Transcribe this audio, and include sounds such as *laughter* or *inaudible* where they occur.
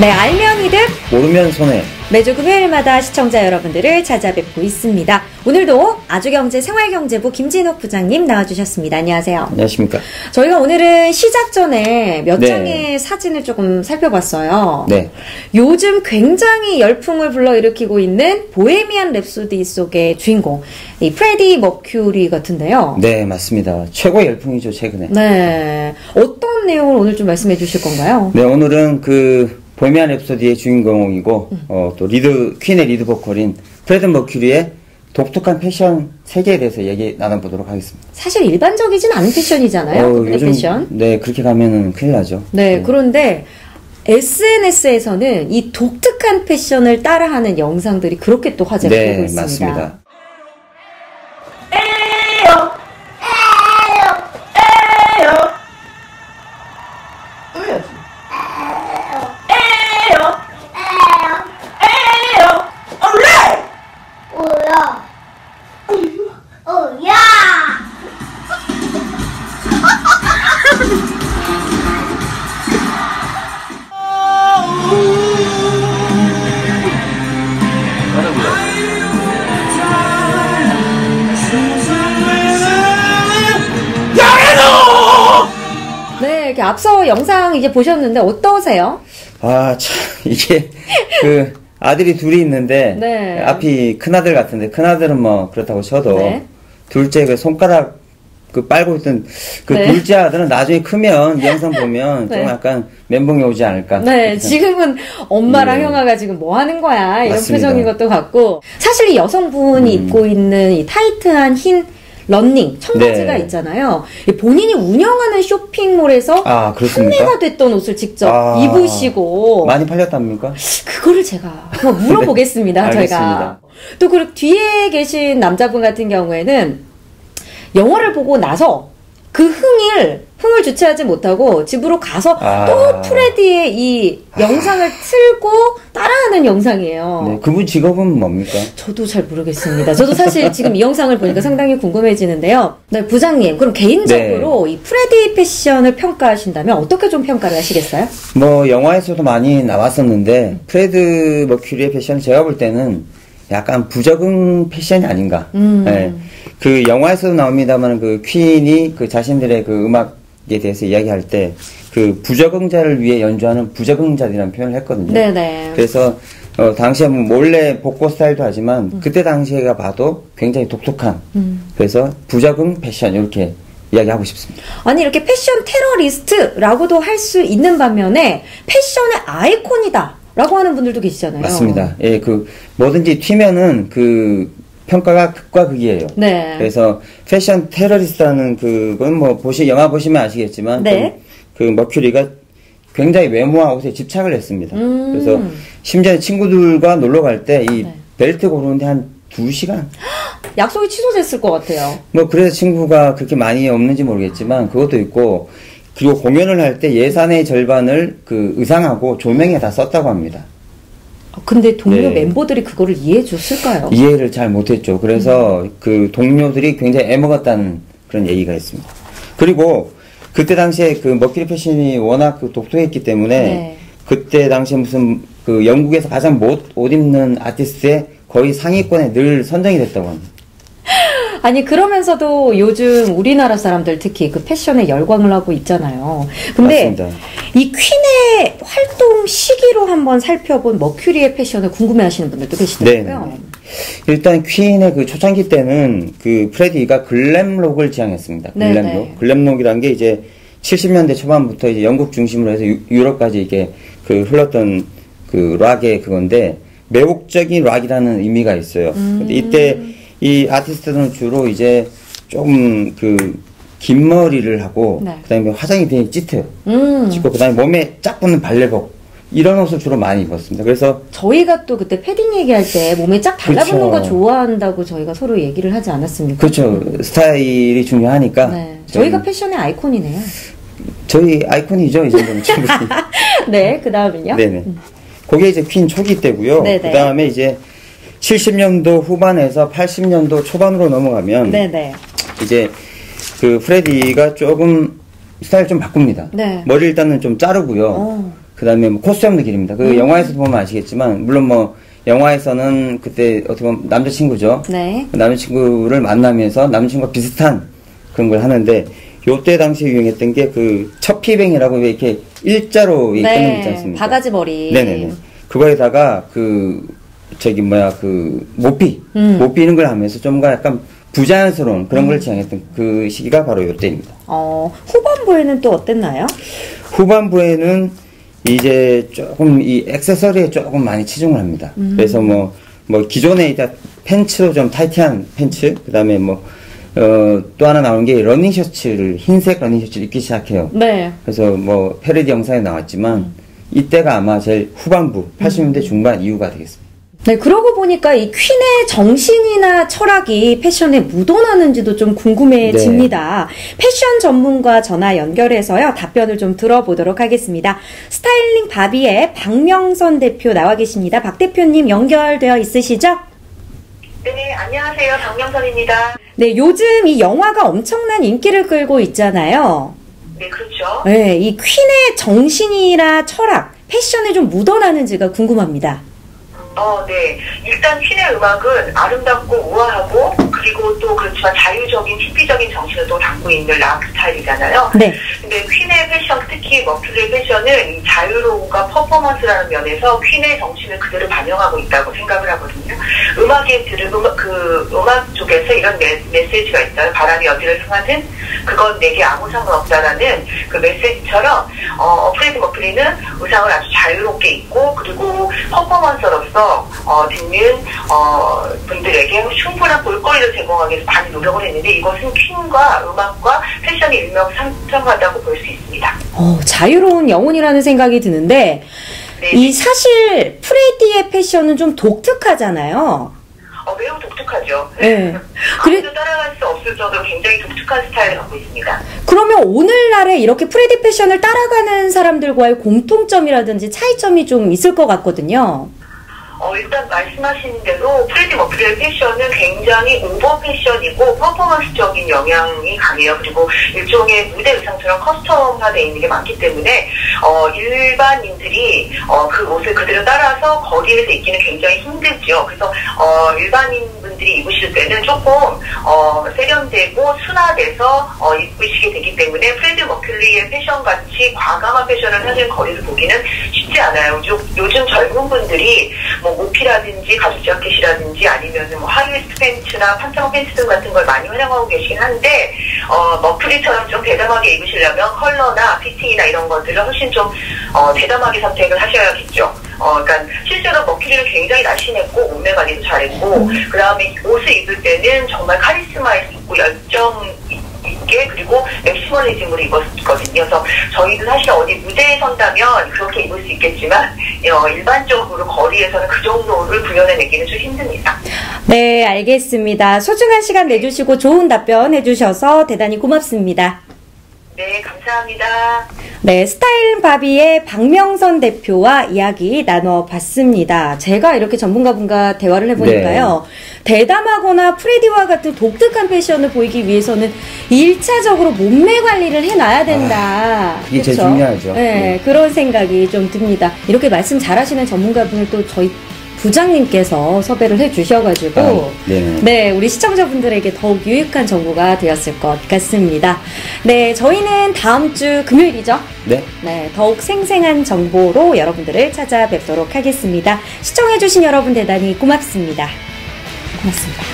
네, 알면 이득 모르면 손해. 매주 금요일마다 시청자 여러분들을 찾아뵙고 있습니다. 오늘도 아주경제 생활경제부 김진욱 부장님 나와주셨습니다. 안녕하세요. 안녕하십니까. 저희가 오늘은 시작 전에 몇 네. 장의 사진을 조금 살펴봤어요. 네. 요즘 굉장히 열풍을 불러일으키고 있는 보헤미안 랩소디 속의 주인공, 이 프레디 머큐리 같은데요. 네, 맞습니다. 최고의 열풍이죠, 최근에. 네. 어떤 내용을 오늘 좀 말씀해 주실 건가요? 네, 오늘은 그 보헤미안 랩소디의 주인공이고 음. 어, 또 리드 퀸의 리드 보컬인 프레드 머큐리의 독특한 패션 세계에 대해서 얘기 나눠보도록 하겠습니다. 사실 일반적이진 않은 패션이잖아요. 어, 그분의 패션. 네 그렇게 가면은 큰일 나죠. 네, 그런데 SNS에서는 이 독특한 패션을 따라하는 영상들이 그렇게 또 화제가 되고 네, 있습니다. 맞습니다. 오야. 앞서 영상 이제 보셨는데 어떠세요? 아, 참, *laughs* 이게, 그, 아들이 둘이 있는데, 네. 앞이 큰아들 같은데, 큰아들은 뭐, 그렇다고 쳐도, 네. 둘째 그 손가락, 그 빨고 있던, 그 네. 둘째 아들은 나중에 크면, 이 영상 *laughs* 보면, 네. 좀 약간 멘붕이 오지 않을까. 네, 지금은 엄마랑 네. 형아가 지금 뭐 하는 거야 이런 맞습니다. 표정인 것도 같고 사실 이 여성분이 음. 입고 있는 이 타이트한 흰 런닝 청바지가 네. 있잖아요. 이 본인이 운영하는 쇼핑몰에서 아? 판매가 됐던 옷을 직접 아, 입으시고 많이 팔렸답니까? 그거를 제가 한번 *laughs* 물어보겠습니다. 네, 저희가. 또 그리고 뒤에 계신 남자분 같은 경우에는 영화를 보고 나서 그 흥을 흥을 주체하지 못하고 집으로 가서 아. 또 프레디의 이 영상을 틀고 따라하는 영상이에요. 네, 그분 직업은 뭡니까? 저도 잘 모르겠습니다. 저도 사실 지금 이 영상을 보니까 상당히 궁금해지는데요. 네, 부장님, 그럼 개인적으로 네. 이 프레디 패션을 평가하신다면 어떻게 좀 평가를 하시겠어요? 뭐, 영화에서도 많이 나왔었는데, 프레드 머큐리의 패션 제가 볼 때는 약간 부적응 패션이 아닌가. 음. 네. 그 영화에서도 나옵니다만 그 퀸이 그 자신들의 그 음악에 대해서 이야기할 때 그 부적응자를 위해 연주하는 부적응자들이라는 표현을 했거든요. 네네. 그래서 어, 당시에 뭐 몰래 복고 스타일도 하지만 음. 그때 당시에가 봐도 굉장히 독특한 그래서 부적응 패션 이렇게 이야기하고 싶습니다. 아니 이렇게 패션 테러리스트라고도 할 수 있는 반면에 패션의 아이콘이다 라고 하는 분들도 계시잖아요. 맞습니다. 예, 그 뭐든지 튀면은 그 평가가 극과 극이에요. 네. 그래서 패션 테러리스트라는 그건 뭐 보시 영화 보시면 아시겠지만 네. 그, 그 머큐리가 굉장히 외모와 옷에 집착을 했습니다. 음. 그래서 심지어 친구들과 놀러 갈 때이 네. 벨트 고르는데 한 두시간 *gasps* 약속이 취소됐을 것 같아요. 뭐 그래서 친구가 그렇게 많이 없는지 모르겠지만 그것도 있고 그리고 공연을 할 때 예산의 절반을 그 의상하고 조명에 다 썼다고 합니다. 아, 근데 동료 네. 멤버들이 그거를 이해해 줬을까요? 이해를 잘 못했죠. 그래서 음. 그 동료들이 굉장히 애먹었다는 그런 얘기가 있습니다. 그리고 그때 당시에 그 머큐리 패션이 워낙 그 독특했기 때문에 네. 그때 당시에 무슨 그 영국에서 가장 못 옷 입는 아티스트의 거의 상위권에 늘 선정이 됐다고 합니다. 아니 그러면서도 요즘 우리나라 사람들 특히 그 패션에 열광을 하고 있잖아요. 근데 맞습니다. 이 퀸의 활동 시기로 한번 살펴본 머큐리의 패션을 궁금해하시는 분들도 계시더라고요. 네. 일단 퀸의 그 초창기 때는 그 프레디가 글램록을 지향했습니다. 네, 글램록. 네. 글램록이란 게 이제 70년대 초반부터 이제 영국 중심으로 해서 유, 유럽까지 이게 그 흘렀던 그 락의 그건데 매혹적인 락이라는 의미가 있어요. 음. 근데 이때 이 아티스트들은 주로 이제 조금 그긴 머리를 하고 네. 그다음에 화장이 되게 짙어요. 음. 짙고 그다음에 몸에 쫙 붙는 발레복 이런 옷을 주로 많이 입었습니다. 그래서 저희가 또 그때 패딩 얘기할 때 몸에 쫙 달라붙는 그렇죠. 거 좋아한다고 저희가 서로 얘기를 하지 않았습니까? 그렇죠. 스타일이 중요하니까. 네. 저희가 패션의 아이콘이네요. 저희 아이콘이죠, 이 정도면 *laughs* 충분히. 네, 그 다음은요? 네네. 그게 이제 퀸 초기 때고요. 네네. 그 다음에 이제 70년도 후반에서 80년도 초반으로 넘어가면 네네. 이제 그 프레디가 조금 스타일 좀 바꿉니다. 네. 머리 일단은 좀 자르고요. 어. 그다음에 뭐 코스염도 기릅니다. 그 영화에서 보면 아시겠지만 물론 뭐 영화에서는 그때 어떻게 보면 남자친구죠. 네. 그 남자친구를 만나면서 남자친구와 비슷한 그런 걸 하는데 요때 당시에 유행했던 게그 첫피뱅이라고 왜 이렇게 일자로 이렇게 끊는 거 있지 않습니까? 네. 바가지 머리. 네네네. 그거에다가 그 저기 뭐야 그 모피 음. 모피는 걸 하면서 좀 약간 부자연스러운 그런 걸 지향했던 그 시기가 바로 요때입니다. 어, 후반부에는 또 어땠나요? 후반부에는 이제 조금 이 액세서리에 조금 많이 치중을 합니다. 음. 그래서 뭐, 뭐 기존에 이제 팬츠도 좀 타이트한 팬츠, 그 다음에 뭐, 어, 또 하나 나오는 게 러닝 셔츠를, 흰색 러닝 셔츠를 입기 시작해요. 네. 그래서 뭐, 패러디 영상에 나왔지만, 이때가 아마 제일 후반부, 80년대 중반 이후가 되겠습니다. 네, 그러고 보니까 이 퀸의 정신이나 철학이 패션에 묻어나는지도 좀 궁금해집니다. 패션 전문가 전화 연결해서요, 답변을 좀 들어보도록 하겠습니다. 스타일링 바비의 박명선 대표 나와 계십니다. 박 대표님 연결되어 있으시죠? 네, 안녕하세요. 박명선입니다. 네, 요즘 이 영화가 엄청난 인기를 끌고 있잖아요. 네, 그렇죠. 네, 이 퀸의 정신이나 철학, 패션에 좀 묻어나는지가 궁금합니다. 어, 네. 일단 퀸의 음악은 아름답고 우아하고 그리고 또 그렇지만 자유적인 히피적인 정신을 또 담고 있는 락 스타일이잖아요. 네. 근데 퀸의 패션, 특히 머플의 패션은 이 자유로움과 퍼포먼스라는 면에서 퀸의 정신을 그대로 반영하고 있다고 생각을 하거든요. 음악에 들은 음악, 그 음악 쪽에서 이런 메, 메시지가 있어요. 바람이 어디를 향하든 그건 내게 아무 상관없다라는 그 메시지처럼 어, 프레드 머플리는 의상을 아주 자유롭게 입고 그리고 퍼포먼서로서 어, 듣는 어, 분들에게 충분한 볼거리를 제공하기 위해서 많이 노력을 했는데 이것은 퀸과 음악과 패션이 일맥상통하다고 볼 수 있습니다. 어, 자유로운 영혼이라는 생각이 드는데, 네. 이 사실 프레디의 패션은 좀 독특하잖아요. 어, 매우 독특하죠. 네. *laughs* 그래- 아무도 따라갈 수 없을 정도로 굉장히 독특한 스타일을 갖고 있습니다. 그러면 오늘날에 이렇게 프레디 패션을 따라가는 사람들과의 공통점이라든지 차이점이 좀 있을 것 같거든요. 어, 일단 말씀하신 대로 프레디 머플의 패션은 굉장히 오버 패션이고 퍼포먼스적인 영향이 강해요. 그리고 일종의 무대 의상처럼 커스텀화되어 있는 게 많기 때문에 어, 일반인들이 어, 그 옷을 그대로 따라서 거리에서 입기는 굉장히 힘들죠. 그래서 어, 일반인분들이 입으실 때는 조금 어, 세련되고 순화돼서 어, 입으시게 되기 때문에 프레디 머큐리의 패션 같이 과감한 패션을 사실 거리에서 보기는 쉽지 않아요. 요, 요즘 젊은 분들이 뭐 모피라든지 가죽 자켓이라든지 아니면 뭐 하이웨스트 팬츠나 판타모 팬츠 등 같은 걸 많이 활용하고 계시긴 한데 어, 머플리처럼 좀 대담하게 입으시려면 컬러나 피팅이나 이런 것들을 훨씬 좀 어, 대담하게 선택을 하셔야겠죠. 어, 그러니까 실제로 머큐리는 굉장히 날씬했고 몸매 관리도 잘했고 그 다음에 옷을 입을 때는 정말 카리스마 있고 열정 있게 그리고 맥시멀리즘으로 입었거든요. 그래서 저희도 사실 어디 무대에 선다면 그렇게 입을 수 있겠지만 어, 일반적으로 거리에서는 그 정도를 구현해내기는 좀 힘듭니다. 네, 알겠습니다. 소중한 시간 내주시고 좋은 답변 해주셔서 대단히 고맙습니다. 네, 감사합니다. 네, 스타일 바비의 박명선 대표와 이야기 나눠봤습니다. 제가 이렇게 전문가분과 대화를 해보니까요. 대담하거나 프레디와 같은 독특한 패션을 보이기 위해서는 1차적으로 몸매 관리를 해놔야 된다. 이게 제일 그쵸? 중요하죠. 네, 네. 그런 생각이 좀 듭니다. 이렇게 말씀 잘하시는 전문가분을 또 저희 부장님께서 섭외를 해주셔가지고 아, 네네. 네, 우리 시청자분들에게 더욱 유익한 정보가 되었을 것 같습니다. 네, 저희는 다음 주 금요일이죠. 네. 네, 더욱 생생한 정보로 여러분들을 찾아뵙도록 하겠습니다. 시청해주신 여러분 대단히 고맙습니다. 고맙습니다.